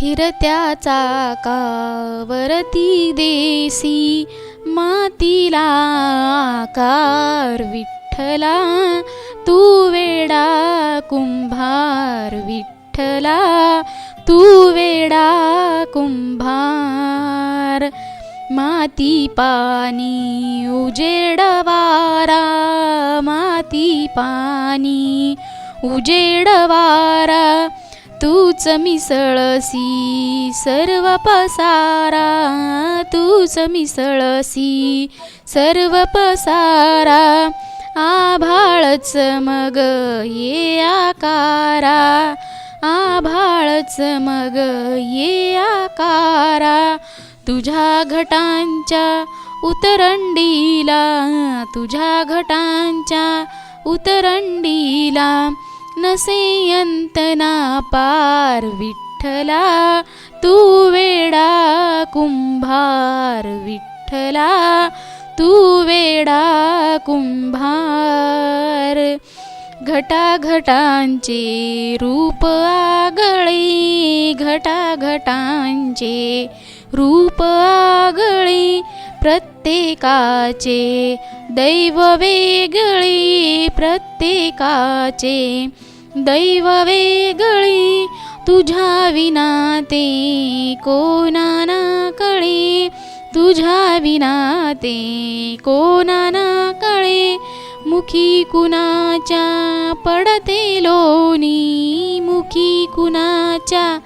फिरत्या चाकावरती देसी मातीला आकार विठ्ठला तू वेडा कुंभार विठ्ठला तू वेडा कुंभार. माती पाणी उजेड वारा माती पाणी उजेड वारा तूच मिसळसी सर्व पसारा. तूच मिसळसी सर्व पसारा. आभाळच मग ये आकारा. आभाळच मग ये आकारा. तुझ्या घटांच्या उतरंडीला तुझ्या घटांच्या उतरंडीला. नसेयंतना पार विठ्ठला तू वेडा कुंभार विठ्ठला तू वेडा कुंभार घटाघटांचे रूप आगळे घटाघटांचे रूप आगळे प्रत्येकाचे दैव वेगळे प्रत्येकाचे दैव वेगळे तुझ्या विना ते कोणा ना कळे? तुझ्या विना ते कोणा ना कळे? मुखी कुणाच्या पडते लोणी? मुखी कुणाच्या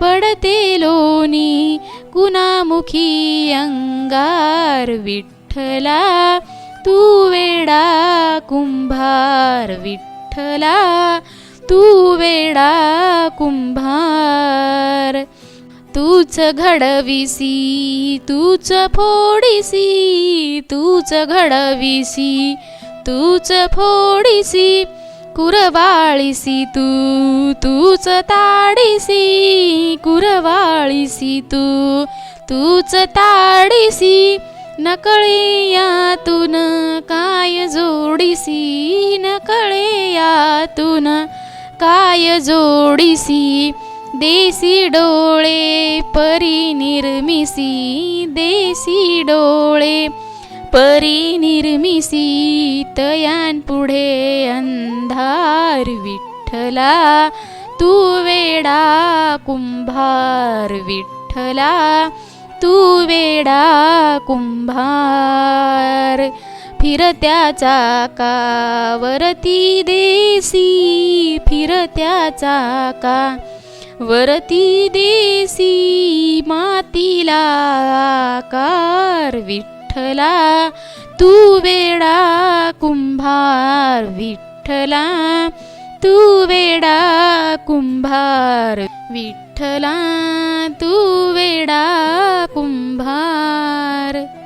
पडते लोणी? कुणामुखी अंगार विठ्ठला? तू वेडा कुंभार विठ्ठला? तू वेडा कुंभार. तूच घडविसी तूच फोडिसी तूच घडविसी तूच फोडिसी कुरवाळीसी तू तूच ताडीसी कुरवाळीसी तू तूच ताडीसी नकळे यातून काय जोडीसी नकळे यातून काय जोडीसी? देसी डोळे परी निर्मिसी देसी डोळे परिनिर्मिसी तयान पुढे अंधार विठ्ठला तू वेडा कुंभार विठ्ठला तू वेडा कुंभार फिरत्या चाकावरती देसी बरं त्याचा का? वरती देसी मातीला आकार विठ्ठला. तू वेडा कुंभार विठ्ठला. तू वेडा कुंभार विठ्ठला. तू वेडा कुंभार.